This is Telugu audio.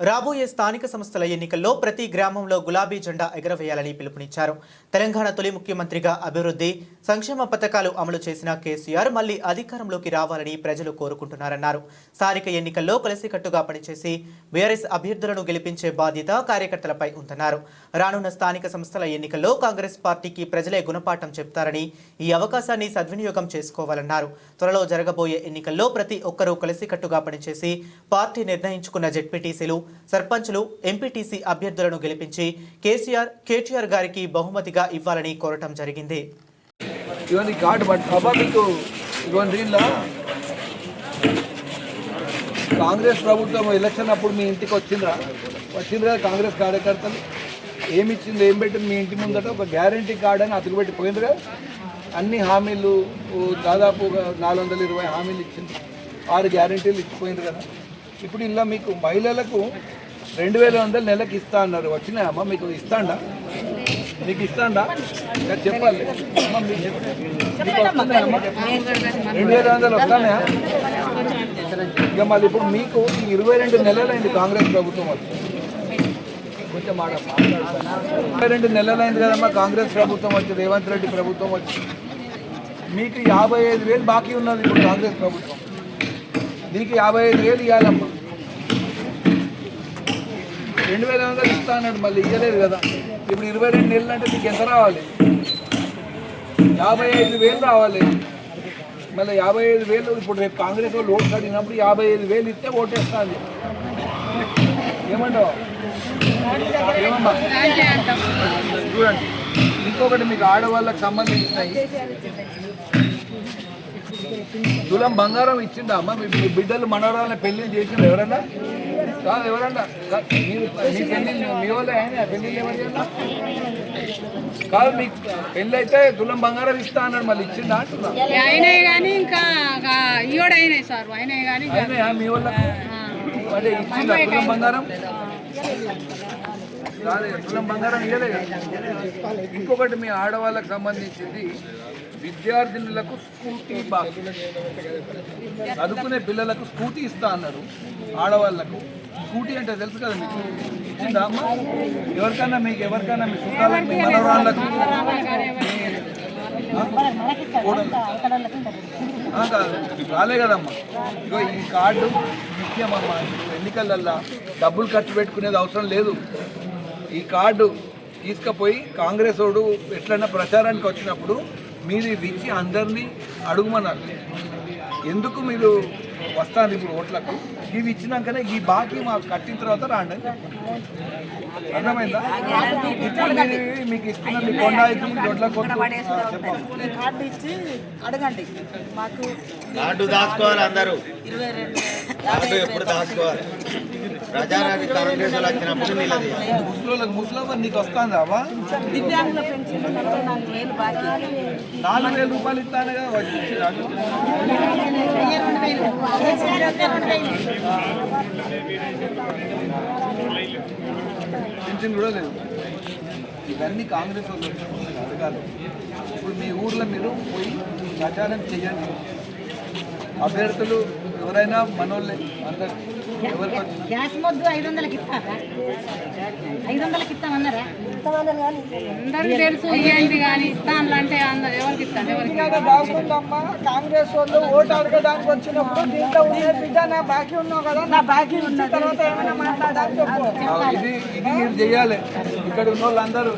రాబోయే స్థానిక సంస్థల ఎన్నికల్లో ప్రతి గ్రామంలో గులాబీ జెండా ఎగరవేయాలని పిలుపునిచ్చారు. తెలంగాణ తొలి ముఖ్యమంత్రిగా అభివృద్ధి సంక్షేమ పథకాలు అమలు చేసిన కేసీఆర్ మళ్ళీ అధికారంలోకి రావాలని ప్రజలు కోరుకుంటున్నారన్నారు. స్థానిక ఎన్నికల్లో కలిసికట్టుగా పనిచేసి బీఆర్ఎస్ అభ్యర్థులను గెలిపించే బాధ్యత కార్యకర్తలపై ఉందన్నారు. రానున్న స్థానిక సంస్థల ఎన్నికల్లో కాంగ్రెస్ పార్టీకి ప్రజలే గుణపాఠం చెప్తారని ఈ అవకాశాన్ని సద్వినియోగం చేసుకోవాలన్నారు. త్వరలో జరగబోయే ఎన్నికల్లో ప్రతి ఒక్కరూ కలిసికట్టుగా పనిచేసి పార్టీ నిర్ణయించుకున్న జెడ్పీటీసీలు సర్పంచ్లు ఎంపీటీసీ అభ్యర్థులను గెలిపించి కేసీఆర్ కేటీఆర్ గారికి బహుమతిగా ఇవ్వాలని కోరటం జరిగింది. ఇవన్నీ కార్డు అబ్బా మీకు ఇవన్నీ దీనిలో కాంగ్రెస్ ప్రభుత్వం ఎలక్షన్ అప్పుడు మీ ఇంటికి వచ్చిందా వచ్చిందిగా కాంగ్రెస్ కార్యకర్తలు? ఏమి ఇచ్చింది ఏం పెట్టింది మీ ఇంటి ముందట? ఒక గ్యారంటీ కార్డు అని అతుకు పెట్టిపోయిందిగా అన్ని హామీలు దాదాపు నాలుగు వందల ఇరవై హామీలు ఇచ్చింది ఆరు గ్యారంటీలు ఇచ్చిపోయింది కదా? ఇప్పుడు ఇలా మీకు మహిళలకు రెండు వేల వందలు నెలకు ఇస్తా అన్నారు. వచ్చినాయమ్మా మీకు ఇస్తాండా? మీకు ఇస్తాండా? ఇంకా చెప్పాలి. అమ్మ, మీకు వస్తున్నాయమ్మా? రెండు వేల వందలు వస్తాయా ఇక మళ్ళీ ఇప్పుడు మీకు ఇరవై రెండు నెలలైంది కాంగ్రెస్ ప్రభుత్వం వచ్చి కొంచెం మాట ఇరవై రెండు నెలలైంది కదమ్మా కాంగ్రెస్ ప్రభుత్వం వచ్చి రేవంత్ రెడ్డి ప్రభుత్వం వచ్చి. మీకు యాభై ఐదు వేలు బాకీ ఉన్నది ఇప్పుడు కాంగ్రెస్ ప్రభుత్వం. నీకు యాభై ఐదు వేలు ఇవ్వాలమ్మా రెండు వేల వందలు ఇస్తా అన్నాడు మళ్ళీ ఇవ్వలేదు కదా. ఇప్పుడు ఇరవై రెండు నెలలు అంటే నీకు ఎంత రావాలి? యాభై ఐదు వేలు రావాలి. మళ్ళీ యాభై ఐదు వేలు ఇప్పుడు రేపు కాంగ్రెస్ వాళ్ళు ఓట్లు అడిగినప్పుడు యాభై ఐదు వేలు ఇస్తే ఓటేస్తాను ఏమంటావు? ఏమమ్మా? చూడండి. ఇంకొకటి మీకు ఆడవాళ్ళకి సంబంధించినవి. తులం బంగారం ఇచ్చిందా అమ్మ? మీ బిడ్డలు మనవరాలని పెళ్ళి చేసిండు ఎవరన్నా? కాదు ఎవరన్నా? మీరు మీ పెళ్ళి మీ వాళ్ళే ఆయన పెళ్ళి? కాదు మీకు పెళ్ళి అయితే తులం బంగారం ఇస్తా అన్నాడు మళ్ళీ ఇచ్చిందా అంటున్నా? అయినాయి కానీ ఇంకా అయినాయి సార్ అయినాయి కానీ మీ వాళ్ళకు అంటే ఇచ్చిందా తులం బంగారం? కాదు తులం బంగారం ఇయ్యలే ఇంకొకటి మీ ఆడవాళ్ళకి సంబంధించింది విద్యార్థినులకు స్కూటీ బాక్స్. చదువుకునే పిల్లలకు స్కూటీ ఇస్తా అన్నారు ఆడవాళ్ళకు. స్కూటీ అంటే తెలుసు కదా మీకు? ఇచ్చిందా అమ్మ? ఎవరికైనా మీకు ఎవరికైనా మీ చుట్టాలకు మీ మనవరాళ్ళకు? రాలే కదమ్మా. ఇగో ఈ కార్డు ముఖ్యమమ్మా. ఇప్పుడు ఎన్నికలల్లా డబ్బులు ఖర్చు పెట్టుకునేది అవసరం లేదు. ఈ కార్డు తీసుకుపోయి కాంగ్రెస్ వాడు ఎట్లన్నా ప్రచారానికి వచ్చినప్పుడు మీరు ఇది ఇచ్చి అందరినీ అడుగుమన్నారు. ఎందుకు మీరు వస్తారు ఇప్పుడు ఓట్లకు? ఇవి ఇచ్చినాకనే ఈ బాకీ మాకు కట్టిన తర్వాత రాండి అని చెప్పండి అర్థమైందా? ఇప్పుడు మీకు ఇస్తున్న మీ కొండ అయితే దొడ్ల చెప్పండి. కార్డు ఇచ్చి అడగండి. మాకు కార్డు దాచుకోవాలి అందరూ. ఇరవై రెండు కార్డు ఎప్పుడు దాచుకోవాలి? ప్రజారాన్ని కాంగ్రెస్ వాళ్ళు వచ్చినప్పుడు నిలది నీకు వస్తుందా దివ్యాంగుల పెన్షన్ నాలుగు వేలు బాకీ. నాలుగు వేల రూపాయలు ఇస్తాను కదా వచ్చి రెండు వేలు. పింఛన్ కూడా లేదు. ఇవన్నీ కాంగ్రెస్ వాళ్ళు అడగాలి. ఇప్పుడు మీ ఊర్లో మీరు పోయి ప్రచారం చేయండి. అభ్యర్థులు ఎవరైనా మనోళ్ళే అందరు ఎవరికి గ్యాస్ మొద్దు ఐదు వందలకి ఇస్తారా? ఐదు వందలకి ఇస్తామన్నారా? అందరికి తెలుసు ఇవ్వండి కానీ ఇస్తాను అంటే అందరు ఎవరికి ఎవరికి బాగుందమ్మా. కాంగ్రెస్ వాళ్ళు ఓటు అడగడానికి వచ్చినప్పుడు దీంట్లో ఉన్న బిడ్డ నా బాకీ ఉన్నావు కదా నా బాకీ ఉన్న తర్వాత ఏమైనా మాట్లాడాలని చెప్పు. ఇది ఇది మీరు చేయాలి ఇక్కడ ఉన్న వాళ్ళందరూ